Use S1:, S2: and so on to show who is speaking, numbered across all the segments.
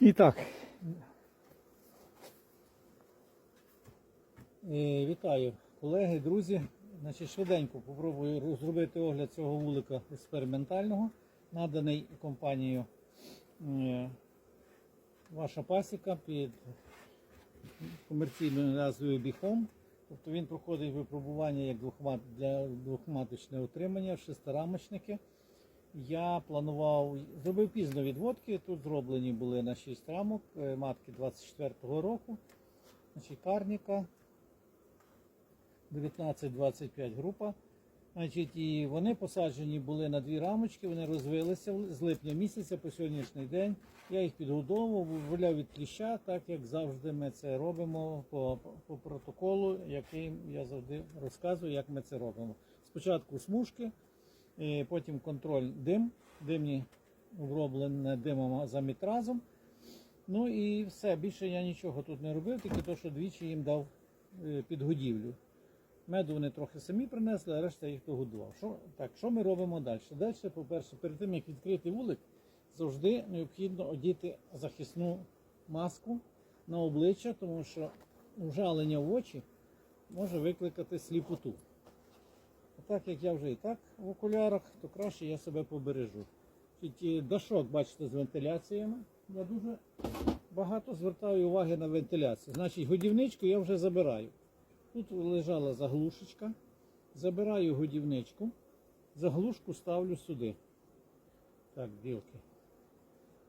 S1: І так. Вітаю, колеги, друзі. Значить, швиденько попробую зробити огляд цього вулика експериментального, наданий компанією е, Ваша пасіка під комерційною назвою Біхом. Тобто він проходить випробування як двохмат, для двохматочне утримання, шестирамочники. Я планував, зробив пізно відводки. Тут зроблені були на 6 рамок, е, матки 24-го року. Значить, карніка 19-25 група. Значить, і вони посаджені були на дві рамочки, вони розвилися з липня місяця по сьогоднішній день. Я їх підгодовував, визволяв від кліща, так як завжди ми це робимо по, по протоколу, який я завжди розказую, як ми це робимо. Спочатку смужки, потім контроль дим, димні оброблене димом азамітразом. Ну і все, більше я нічого тут не робив, тільки те, що двічі їм дав е, підгодівлю. Меду вони трохи самі принесли, а решта їх догодував. Що, так, що ми робимо далі? Далі, по-перше, перед тим як відкрити вулик, завжди необхідно одіти захисну маску на обличчя, тому що вжалення в очі може викликати сліпоту. Так як я вже і так в окулярах, то краще я себе побережу. Тільки дашок, бачите, з вентиляціями. Я дуже багато звертаю уваги на вентиляцію. Значить, годівничку я вже забираю. Тут лежала заглушечка. Забираю годівничку. Заглушку ставлю сюди. Так, білки.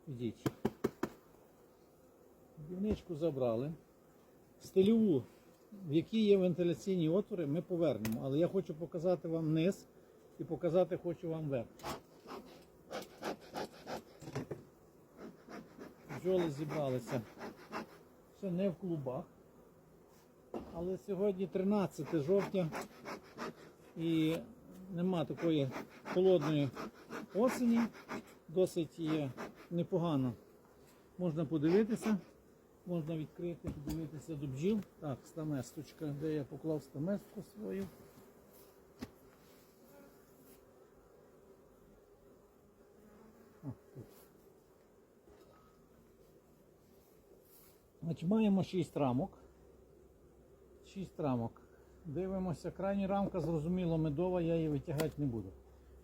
S1: Ідіть. Годівничку забрали. Стильову, в якій є вентиляційні отвори, ми повернемо. Але я хочу показати вам низ і показати хочу вам верх. Бджоли зібралися. Ще не в клубах. Але сьогодні 13 жовтня і нема такої холодної осені. Досить є непогано. Можна подивитися, можна відкрити, подивитися до бджіл. Так, стаместочка, де я поклав стаместку свою. О, тут. Значить, маємо 6 рамок. 6 рамок. Дивимося, крайня рамка, зрозуміло, медова, я її витягати не буду.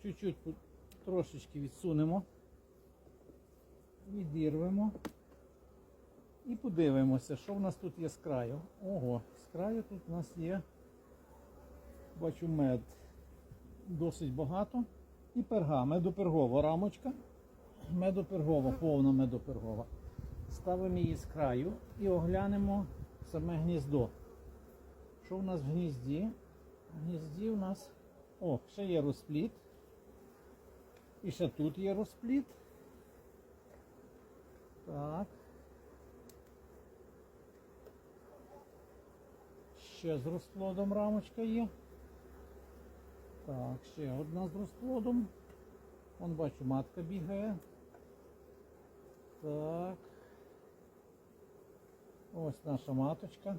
S1: Чуть-чуть трошечки відсунемо, відірвемо і подивимося, що в нас тут є з краю. Ого, з краю тут у нас є, бачу, мед досить багато. І перга, медопергова рамочка. Медопергова, повна медопергова. Ставимо її з краю і оглянемо саме гніздо. Що в нас в гнізді? В гнізді у нас. О, ще є розпліт. І ще тут є розпліт. Так. Ще з розплодом рамочка є. Так, ще одна з розплодом. Вон бачу, матка бігає. Так. Ось наша маточка.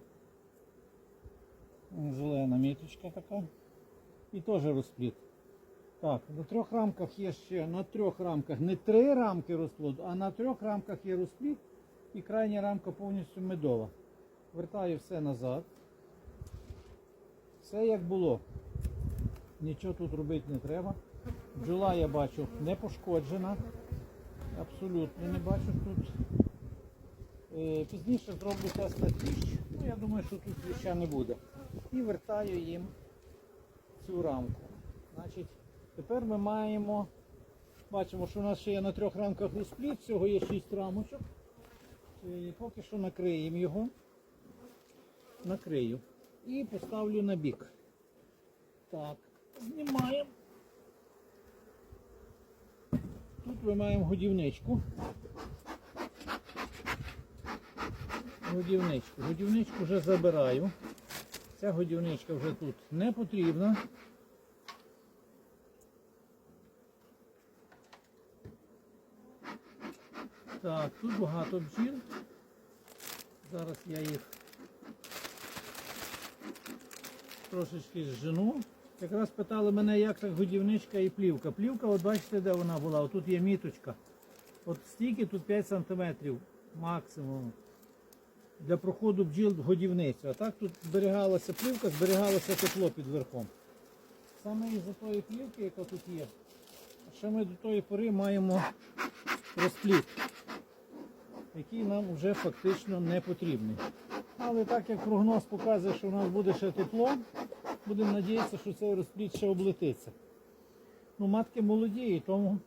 S1: Зелена міточка така. І теж розпліт. Так, на трьох рамках є ще на трьох рамках не три рамки розплоду, а на трьох рамках є розпліт і крайня рамка повністю медова. Вертаю все назад. Все як було. Нічого тут робити не треба. Бджола я бачу не пошкоджена. Абсолютно не бачу тут. Е, Пізніше зроблю тест на кліщ. Ну, я думаю, що тут кліща не буде. І вертаю їм цю рамку. Значить, тепер ми маємо, бачимо, що у нас ще є на трьох рамках розпліт, всього є 6 рамочок. І поки що накриємо його. Накрию. І поставлю на бік. Так, знімаємо. Тут ми маємо годівничку. Годівничку. Годівничку вже забираю. Ця годівничка вже тут не потрібна. Так, тут багато бджіл. Зараз я їх трошечки зжену. Якраз питали мене, як так годівничка і плівка. Плівка, от бачите, де вона була? Отут є міточка. От стільки, тут 5 см максимум для проходу бджіл в годівницю. А так тут зберігалася плівка, зберігалося тепло під верхом. Саме із-за тої плівки, яка тут є, ще ми до тої пори маємо розпліт, який нам вже фактично не потрібний. Але так як прогноз показує, що в нас буде ще тепло, будемо надіятися, що цей розпліт ще облетиться. Ну, матки молоді, тому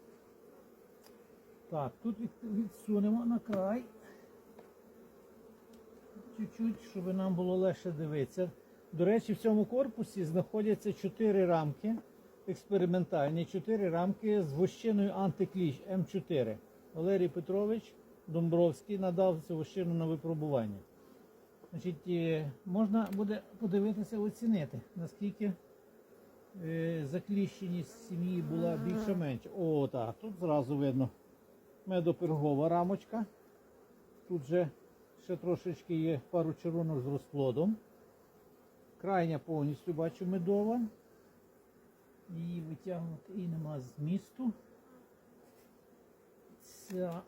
S1: так, тут відсунемо на край. Чуть-чуть, щоб нам було легше дивитися. До речі, в цьому корпусі знаходяться чотири рамки експериментальні, чотири рамки з вощиною антикліщ М4. Валерій Петрович Домбровський надав цю вощину на випробування. Значить, е, можна буде подивитися, оцінити, наскільки е, закліщеність сім'ї була більше-менше. О, так, тут зразу видно медопергова рамочка. Тут же ще трошечки є пару червонок з розплодом. Крайня повністю бачу медова. Її витягнути і нема змісту. Ця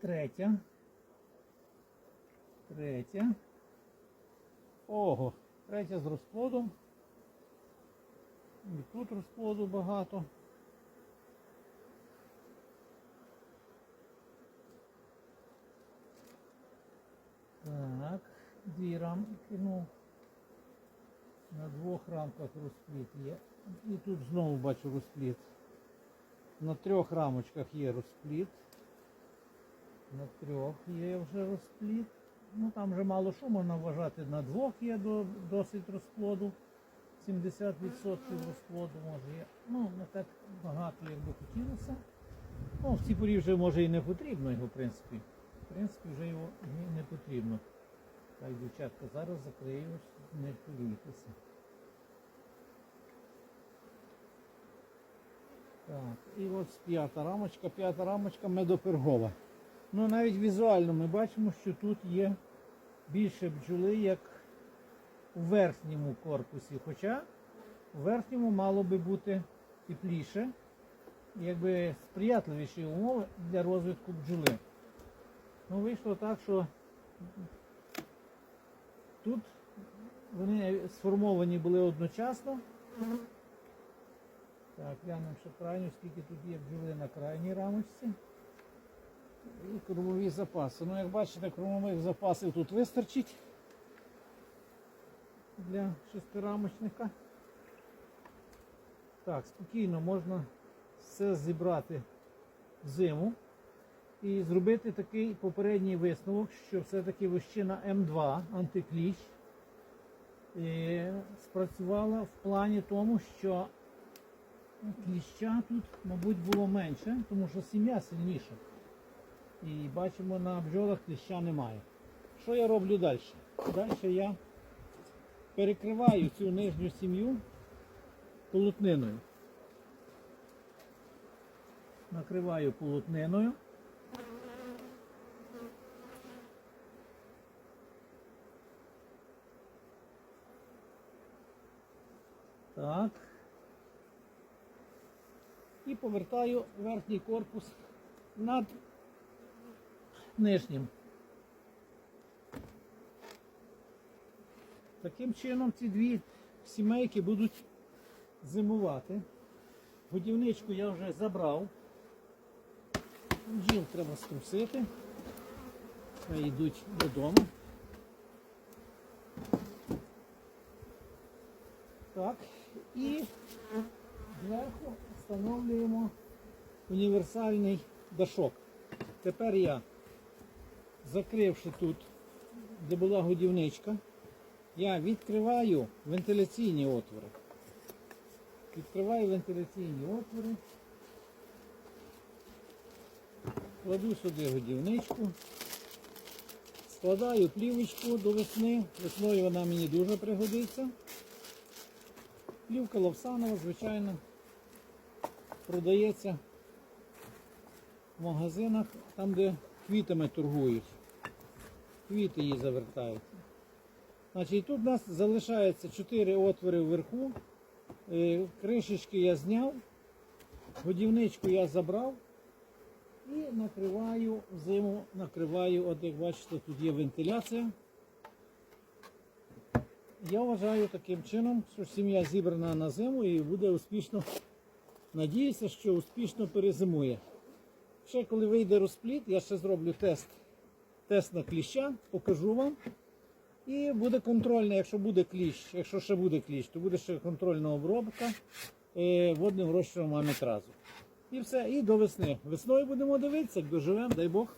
S1: третя. Третя. Ого, третя з розплодом. І тут розплоду багато. Так, дві рамки, ну, на двох рамках розпліт є. І тут знову бачу розпліт. На трьох рамочках є розпліт. На трьох є вже розпліт. Ну там вже мало що можна вважати. На двох є до, досить розплоду. 70% розплоду може є. Ну, не так багато, як би хотілося. Ну, в цій порі вже може і не потрібно його, в принципі. В принципі, вже його не потрібно. Так, дівчатка, зараз закрию, не хвилюйтеся. Так, і от п'ята рамочка, п'ята рамочка медопергова. Ну навіть візуально ми бачимо, що тут є більше бджоли, як у верхньому корпусі. Хоча у верхньому мало би бути тепліше, якби сприятливіші умови для розвитку бджоли. Ну, вийшло так, що тут вони сформовані були одночасно. Так, глянемо ще крайню, скільки тут є бджоли на крайній рамочці. І кормові запаси. Ну, як бачите, кормових запасів тут вистачить для шестирамочника. Так, спокійно можна все зібрати в зиму і зробити такий попередній висновок, що все-таки вощина М2 антикліщ е, спрацювала в плані тому, що кліща тут, мабуть, було менше, тому що сім'я сильніша. І бачимо, на бджолах кліща немає. Що я роблю далі? Далі я перекриваю цю нижню сім'ю полотниною. Накриваю полотниною. Так. І повертаю верхній корпус над нижнім. Таким чином ці дві сімейки будуть зимувати. Годівничку я вже забрав. Бджіл треба струсити. Хай йдуть додому. Так, і зверху встановлюємо універсальний дашок. Тепер я, закривши тут, де була годівничка, я відкриваю вентиляційні отвори. Відкриваю вентиляційні отвори. Кладу сюди годівничку. Складаю плівочку до весни. Весною вона мені дуже пригодиться. Плівка лавсанова, звичайно, продається в магазинах, там, де квітами торгують. Квіти її завертають. Значить, тут у нас залишається 4 отвори вверху. Е, Кришечки я зняв, годівничку я забрав. І накриваю зиму, накриваю, от як бачите, тут є вентиляція. Я вважаю таким чином, що сім'я зібрана на зиму і буде успішно, надіюся, що успішно перезимує. Ще коли вийде розпліт, я ще зроблю тест, тест на кліща, покажу вам. І буде контрольна, якщо буде кліщ, якщо ще буде кліщ, то буде ще контрольна обробка е, водним розчином амітразу. І все, і до весни. Весною будемо дивитися, як доживемо, дай Бог.